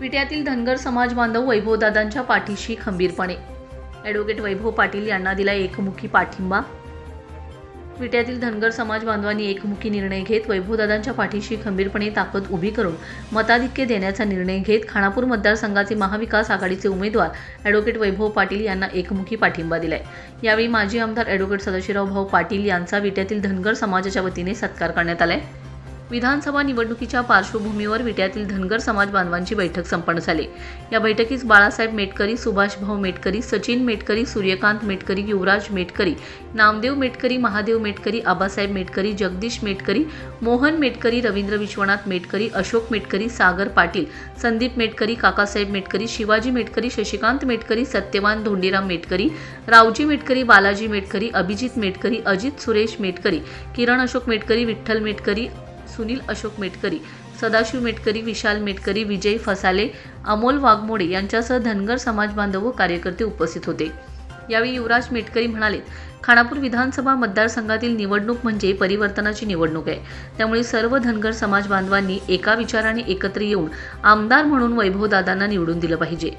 विट्यातील धनगर समाज बांधव वैभवदादांच्या पाठीशी खंबीरपणे. ॲडव्होकेट वैभव पाटील यांना दिला एकमुखी पाठिंबा. विट्यातील धनगर समाज बांधवांनी एकमुखी निर्णय घेत वैभवदादांच्या पाठीशी खंबीरपणे ताकद उभी करून मताधिक्य देण्याचा निर्णय घेत खानापूर मतदारसंघाचे महाविकास आघाडीचे उमेदवार ॲडव्होकेट वैभव पाटील यांना एकमुखी पाठिंबा दिलाय. यावेळी माजी आमदार ॲडव्होकेट सदाशिवराव भाऊ पाटील यांचा विट्यातील धनगर समाजाच्या वतीने सत्कार करण्यात आलाय. विधानसभा निवडणुकीच्या पार्श्वभूमीवर विट्यातील धनगर समाज बांधवांची बैठक संपन्न झाली. या बैठकीस बाळासाहेब मेटकरी सुभाषभाऊ मेटकरी सचिन मेटकरी सूर्यकांत मेटकरी युवराज मेटकरी नामदेव मेटकरी महादेव मेटकरी आबासाहेब मेटकरी जगदीश मेटकरी मोहन मेटकरी रवींद्र विश्वनाथ मेटकरी अशोक मेटकरी सागर पाटील संदीप मेटकरी काकासाहेब मेटकरी शिवाजी मेटकरी शशिकांत मेटकरी सत्यवान धोंडीराम मेटकरी रावजी मेटकरी बालाजी मेटकरी अभिजित मेटकरी अजित सुरेश मेटकरी किरण अशोक मेटकरी विठ्ठल मेटकरी सुनील अशोक मेटकरी सदाशिव मेटकरी विशाल मेटकरी विजय फसाले अमोल वाघमोडे यांच्यासह धनगर समाज बांधव व कार्यकर्ते उपस्थित होते. यावेळी युवराज मेटकरी म्हणाले खानापूर विधानसभा मतदारसंघातील निवडणूक म्हणजे परिवर्तनाची निवडणूक आहे. त्यामुळे सर्व धनगर समाज बांधवांनी एका विचाराने एकत्र येऊन आमदार म्हणून वैभवदादांना निवडून दिलं पाहिजे.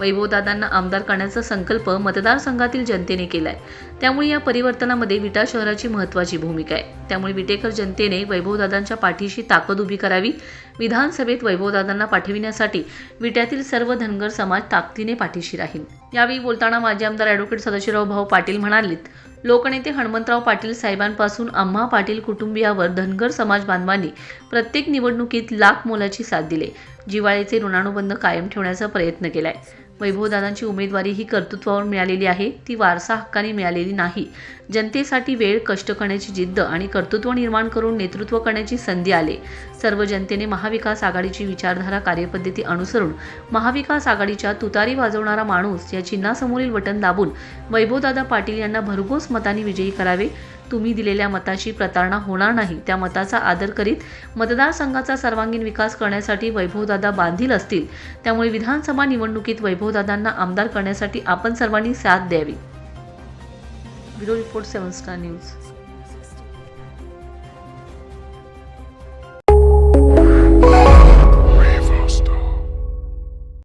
वैभवदादांना आमदार करण्याचा संकल्प मतदारसंघातील जनतेने केलाय. त्यामुळे या परिवर्तनामध्ये विटा शहराची महत्त्वाची भूमिका आहे. त्यामुळे विटेकर जनतेने वैभवदादांच्या पाठीशी ताकद उभी करावी विधानसभेत वैभवदादांना पाठविण्यासाठी विट्यातील सर्व धनगर समाज ताकदीने पाठीशी राहील. यावेळी बोलताना माजी आमदार ॲडव्होकेट सदाशिवराव भाऊ पाटील म्हणालेत लोकनेते हणमंतराव पाटील साहेबांपासून आम्हा पाटील कुटुंबियावर धनगर समाज बांधवांनी प्रत्येक निवडणुकीत लाख मोलाची साथ दिले. जिवाळ्याचे ऋणानुबंध कायम ठेवण्याचा प्रयत्न केलाय. वैभवदादांची उमेदवारी ही कर्तृत्वावर मिळालेली आहे. ती वारसा हक्काने मिळालेली नाही. जनतेसाठी वेळ कष्ट करण्याची जिद्द आणि कर्तृत्व निर्माण करून नेतृत्व करण्याची संधी आले. सर्व जनतेने महाविकास आघाडीची विचारधारा कार्यपद्धती अनुसरून महाविकास आघाडीच्या तुतारी वाजवणारा माणूस या चिन्हासमोरील बटन दाबून वैभवदादा पाटील यांना भरघोस मताने विजयी करावे. तुम्ही दिलेल्या मताशी प्रतारणा होणार नाही. त्या मताचा आदर करीत मतदारसंघाचा सर्वांगीण विकास करण्यासाठी वैभवदादा बांधील असतील. त्यामुळे विधानसभा निवडणुकीत वैभवदादांना आमदार करण्यासाठी आपण सर्वांनी साथ द्यावी. Bureau report seven star news.